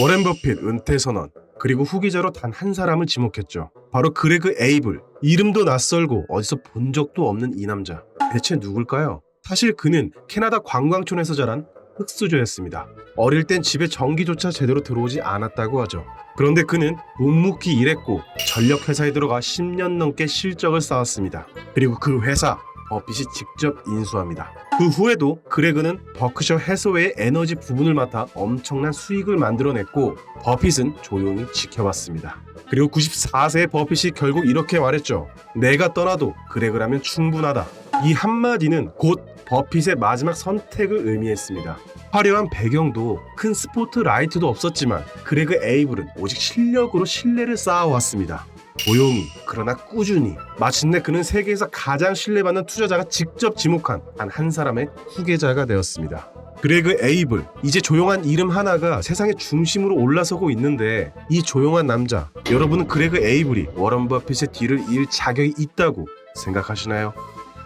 워렌 버핏 은퇴 선언 그리고 후계자로 단 한 사람을 지목했죠. 바로 그레그 에이블. 이름도 낯설고 어디서 본 적도 없는 이 남자. 대체 누굴까요? 사실 그는 캐나다 관광촌에서 자란 흑수저였습니다. 어릴 땐 집에 전기조차 제대로 들어오지 않았다고 하죠. 그런데 그는 묵묵히 일했고 전력 회사에 들어가 10년 넘게 실적을 쌓았습니다. 그리고 그 회사 버핏이 직접 인수합니다. 그 후에도 그레그는 버크셔 해소의 에너지 부분을 맡아 엄청난 수익을 만들어냈고 버핏은 조용히 지켜봤습니다. 그리고 94세의 버핏이 결국 이렇게 말했죠. 내가 떠나도 그레그라면 충분하다. 이 한마디는 곧 버핏의 마지막 선택을 의미했습니다. 화려한 배경도 큰 스포트 라이트도 없었지만 그레그 에이블은 오직 실력으로 신뢰를 쌓아왔습니다. 조용히 그러나 꾸준히 마침내 그는 세계에서 가장 신뢰받는 투자자가 직접 지목한 단 한 사람의 후계자가 되었습니다. 그레그 에이블 이제 조용한 이름 하나가 세상의 중심으로 올라서고 있는데 이 조용한 남자 여러분은 그레그 에이블이 워런 버핏의 뒤를 이을 자격이 있다고 생각하시나요?